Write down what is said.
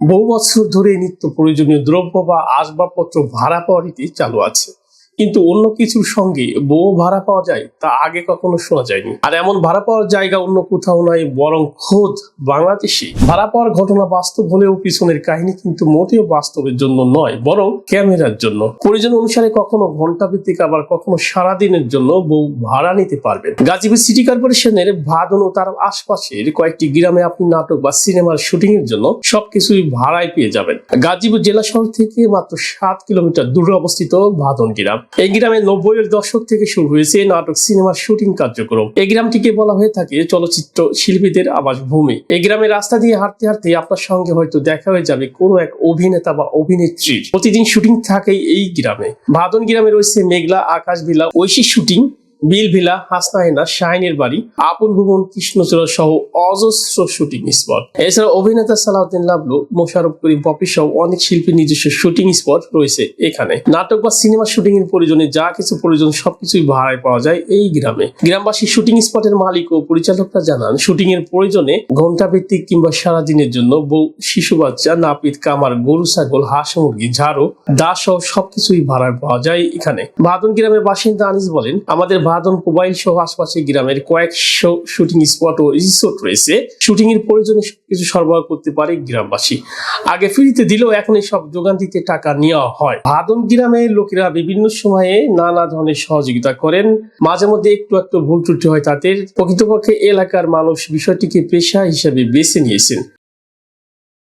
বহু বছর ধরে নিত্য প্রয়োজনীয় দ্রব্য বা আসবাবপত্র ভাড়া পাওয়ার রীতি চালু আছে। কিন্তু অন্য কিছুর সঙ্গে বউ ভাড়া পাওয়া যায়, তা আগে কখনো শোনা যায়নি। আর এমন ভাড়া পাওয়ার জায়গা অন্য কোথাও নাই, বরং খোদ বাংলাদেশে। ভাড়া পাওয়ার ঘটনা বাস্তব হলেও পিছনের কাহিনী কিন্তু মোটেও বাস্তবের জন্য নয়, বরং ক্যামেরার জন্য। প্রয়োজন অনুসারে কখনো ঘণ্টা ভিত্তিক আবার কখনো সারাদিনের জন্য বউ ভাড়া নিতে পারবেন। গাজীপুর সিটি কর্পোরেশনের ভাদন ও তার আশপাশের কয়েকটি গ্রামে আপনি নাটক বা সিনেমার শুটিং এর জন্য সবকিছুই ভাড়ায় পেয়ে যাবেন। গাজীপুর জেলা শহর থেকে মাত্র সাত কিলোমিটার দূরে অবস্থিত ভাদন গ্রাম। এই গ্রামে নব্বই এর দশক থেকে শুরু হয়েছে নাটক সিনেমার শুটিং কার্যক্রম। এই গ্রামটিকে বলা হয়ে থাকে চলচ্চিত্র শিল্পীদের আবাসভূমি। এই গ্রামের রাস্তা দিয়ে হাঁটতে হাঁটতে আপনার সঙ্গে হয়তো দেখা হয়ে যাবে কোনো এক অভিনেতা বা অভিনেত্রীর। প্রতিদিন শুটিং থাকে এই গ্রামে। ভাদন গ্রামে রয়েছে মেঘলা আকাশ বিলা ঐশী শুটিং। হাসনাহেনা শাহিনের বাড়ি ভুবন, কৃষ্ণচূড়া সহ অজস্র শুটিং স্পট। এছাড়া অভিনেতা সালাউদ্দিন লাবলু মোশারফ করিম পপি সহ অনেক শিল্পীর নিজস্ব শুটিং স্পট রয়েছে এখানে। নাটক বা সিনেমা শুটিং এর প্রয়োজনে যা কিছু প্রয়োজন সবকিছুই ভাড়ায় পাওয়া যায় এই গ্রামে। গ্রামবাসী শুটিং স্পটের মালিক ও পরিচালকরা জানান শুটিং এর প্রয়োজনে ঘণ্টা ভিত্তিক কিংবা সারাদিনের জন্য বউ, শিশু বাচ্চা, নাপিত, কামার, গরু, ছাগল, হাঁস, মুরগি, ঝাড়ু, দাস সহ সবকিছুই ভাড়ায় পাওয়া যায় এখানে। ভাদন গ্রামের বাসিন্দা আনিস বলেন, আমাদের ভাদন মোবাইল সহ আশপাশের গ্রামের কয়েকশো শুটিং স্পট ও রিসোর্ট রয়েছে। শুটিং এর প্রয়োজনে কিছু সরবরাহ করতে পারে গ্রামবাসী। আগে ফ্রিতে দিলেও এখন সব যোগান দিতে টাকা নেওয়া হয়। ভাদন গ্রামের লোকেরা বিভিন্ন সময়ে নানা ধরনের সহযোগিতা করেন। মাঝে মধ্যে একটু একটু ভুল ত্রুটি হয় তাদের। প্রকৃতপক্ষে এলাকার মানুষ বিষয়টিকে পেশা হিসেবে বেছে নিয়েছেন।